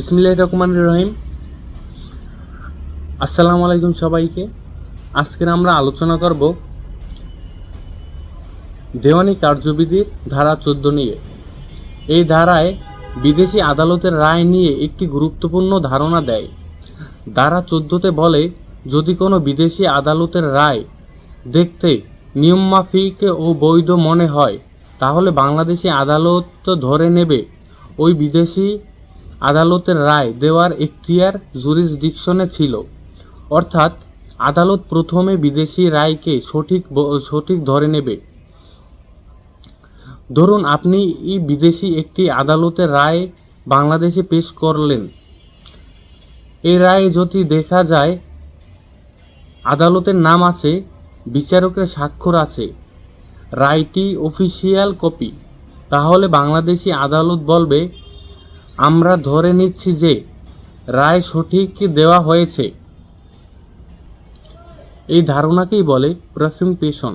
বিসমিল্লাহ রহমান রহিম। আসসালামু আলাইকুম সবাইকে। আজকের আমরা আলোচনা করব দেওয়ানি কার্যবিধির ধারা চোদ্দ নিয়ে। এই ধারায় বিদেশি আদালতের রায় নিয়ে একটি গুরুত্বপূর্ণ ধারণা দেয়। ধারা চোদ্দোতে বলে, যদি কোনো বিদেশি আদালতের রায় দেখতে নিয়মমাফিক ও বৈধ মনে হয়, তাহলে বাংলাদেশি আদালত ধরে নেবে, ওই বিদেশি আদালতের রায় দেওয়ার এখতিয়ার জুরিসডিকশনে ছিল। অর্থাৎ, আদালত প্রথমে বিদেশি রায়কে সঠিক সঠিক ধরে নেবে। ধরুন, আপনি বিদেশি একটি আদালতের রায় বাংলাদেশে পেশ করলেন। এই রায়ে যদি দেখা যায়, আদালতের নাম আছে, বিচারকের স্বাক্ষর আছে, রায়টি অফিসিয়াল কপি, তাহলে বাংলাদেশি আদালত বলবে আমরা ধরে নিচ্ছি যে রায় সঠিক দেওয়া হয়েছে। এই ধারণাকেই বলে প্রেসিমপেশন।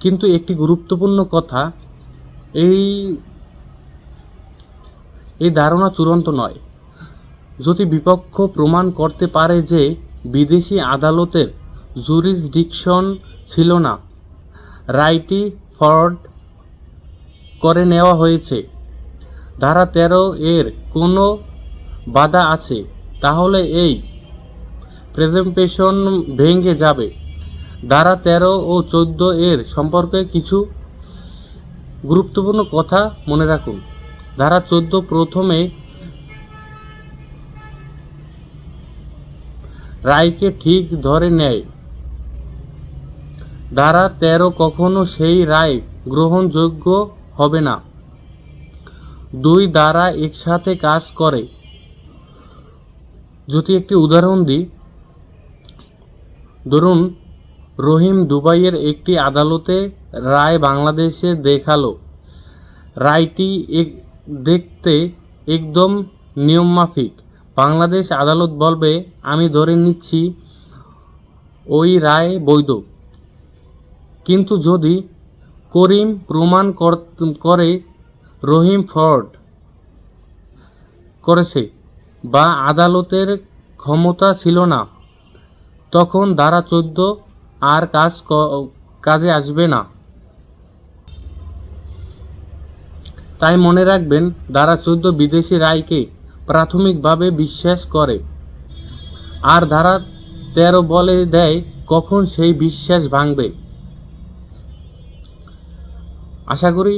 কিন্তু একটি গুরুত্বপূর্ণ কথা, এই এই ধারণা চূড়ান্ত নয়। যদি বিপক্ষ প্রমাণ করতে পারে যে বিদেশি আদালতের জুরিসডিকশন ছিল না, রায়টি ফরওয়ার্ড করে নেওয়া হয়েছে। ধারা তেরো এর কোনো বাধা আছে, তাহলে এই প্রেজেন্টেশন ভেঙে যাবে। ধারা তেরো ও চোদ্দ এর সম্পর্কে কিছু গুরুত্বপূর্ণ কথা মনে রাখুন। ধারা চোদ্দ প্রথমে রায়কে ঠিক ধরে নেয়। ধারা তেরো কখনো সেই রায় গ্রহণযোগ্য হবে না। দুই দ্বারা একসাথে কাজ করে। যদি একটি উদাহরণ দিই, ধরুন, রহিম দুবাইয়ের একটি আদালতে রায় বাংলাদেশে দেখাল। রায়টি দেখতে একদম নিয়মমাফিক। বাংলাদেশ আদালত বলবে, আমি ধরে নিচ্ছি, ওই রায় বৈধ। কিন্তু যদি করিম প্রমাণ করে রহিম ফ্রড করেছে, বা আদালতের ক্ষমতা ছিল না। তখন ধারা চোদ্দ আর কাজ কাজে আসবে না। তাই মনে রাখবেন, ধারা চোদ্দ বিদেশি রায়কে প্রাথমিকভাবে বিশ্বাস করে। আর ধারা তেরো বলে দেয়, কখন সেই বিশ্বাস ভাঙবে। আশা করি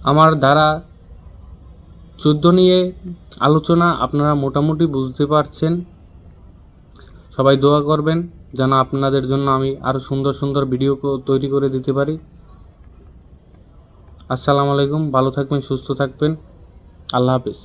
আমার দ্বারা চোদ্দ নিয়ে আলোচনা আপনারা মোটামুটি বুঝতে পারছেন। সবাই দোয়া করবেন যেন আপনাদের জন্য আমি আরও সুন্দর সুন্দর ভিডিও তৈরি করে দিতে পারি। আসসালামু আলাইকুম, ভালো থাকবেন, সুস্থ থাকবেন। আল্লাহ হাফিজ।